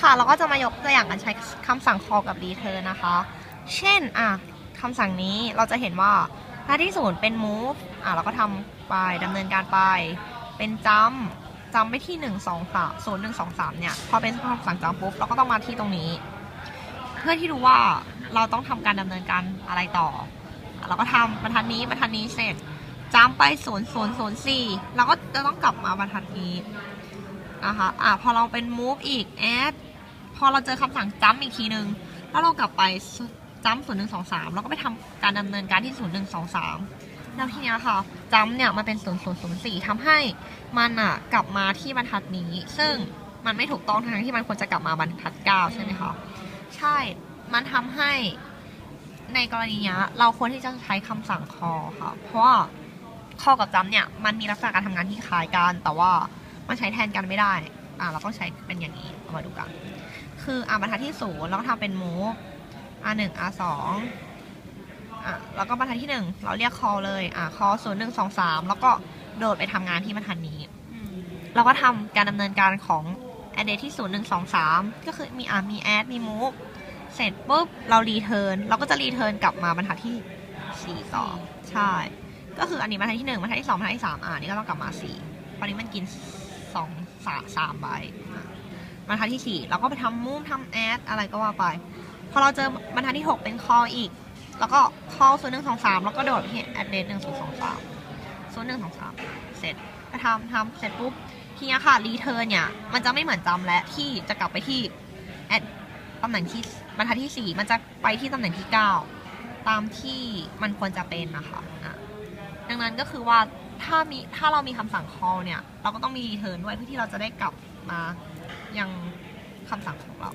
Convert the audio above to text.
ค่ะ เราก็จะมายกตัวอย่างการใช้คำสั่ง call กับ return นะคะ เช่น อะคำสั่งนี้เราจะเห็นว่าหน้าที่ศูนย์เป็น move อะเราก็ทำไปดำเนินการไป เป็น jump จำไปที่ 1 2 3 0 1 2 3 เนี่ย พอเป็นคำสั่ง jump ปุ๊บ เราก็ต้องมาที่ตรงนี้ เพื่อที่ดูว่าเราต้องทำการดำเนินการอะไรต่ออเราก็ทำบรรทัดนี้บรรทัดนี้เสร็จจำไป 0 0 0 4เราก็จะต้องกลับมาบรรทัดนี้ นะคะอะพอเราเป็น move อีก add พอเราเจอคำสั่งจำอีกทีนึง แล้วเรากลับไปจำศูนย์หนึ่งสองสามแล้วก็ไปทำการดำเนินการที่ศูนย์หนึ่งสองสามแล้วทีนี้ค่ะจำเนี่ยมันเป็นศูนย์ศูนย์ศูนย์สี่ทำให้มันอะกลับมาที่บรรทัดนี้ ซึ่งมันไม่ถูกต้องทั้งที่มันควรจะกลับมาบรรทัดเก้าใช่ไหมคะ ใช่ มันทำให้ในกรณีนี้เราควรที่จะใช้คำสั่ง call ค่ะ เพราะว่า call กับจำเนี่ยมันมีลักษณะการทำงานที่คล้ายกันแต่ว่า มันใช้แทนกันไม่ได้ อ่าเราต้องใช้เป็นอย่างนี้ เอามาดูกัน คืออ่าบรรทัดที่ศูนย์เราก็ทำเป็น move r หนึ่ง r สองอะแล้วก็บรรทัดที่หนึ่งเราเรียก call เลยอ่า call ศูนย์หนึ่งสองสามแล้วก็โดดไปทำงานที่บรรทัดนี้ เราก็ทำการดำเนินการของ address ที่ศูนย์หนึ่งสองสามก็คือมีอ่ามี add มี move เสร็จปุ๊บเรา return เราก็จะ return กลับมาบรรทัดที่สี่ต่อใช่ ก็คืออันนี้บรรทัดที่หนึ่งบรรทัดที่สองบรรทัดที่สามอ่านี่ก็ต้องกลับมาสี่ตอนนี้มันกิน สองสามสามใบบรรทัดที่สี่เราก็ไปทำมูฟทำแอดอะไรก็ว่าไป พอเราเจอบรรทัดที่หกเป็น call อีก แล้วก็ call ศูนย์หนึ่งสองสามแล้วก็โดดที่ address หนึ่งศูนย์สองสามศูนย์หนึ่งสองสามเสร็จก็ทำทำเสร็จปุ๊บทีนี้ค่ะ return เนี่ย มันจะไม่เหมือนจำและที่จะกลับไปที่ at ตำแหน่งที่บรรทัดที่สี่มันจะไปที่ตำแหน่งที่เก้าตามที่มันควรจะเป็นนะคะดังนั้นก็คือว่า ถ้ามีถ้าเรามีคำสั่ง call เนี่ย เราก็ต้องมี return ด้วยเพื่อที่เราจะได้กลับมายังคำสั่งของเรา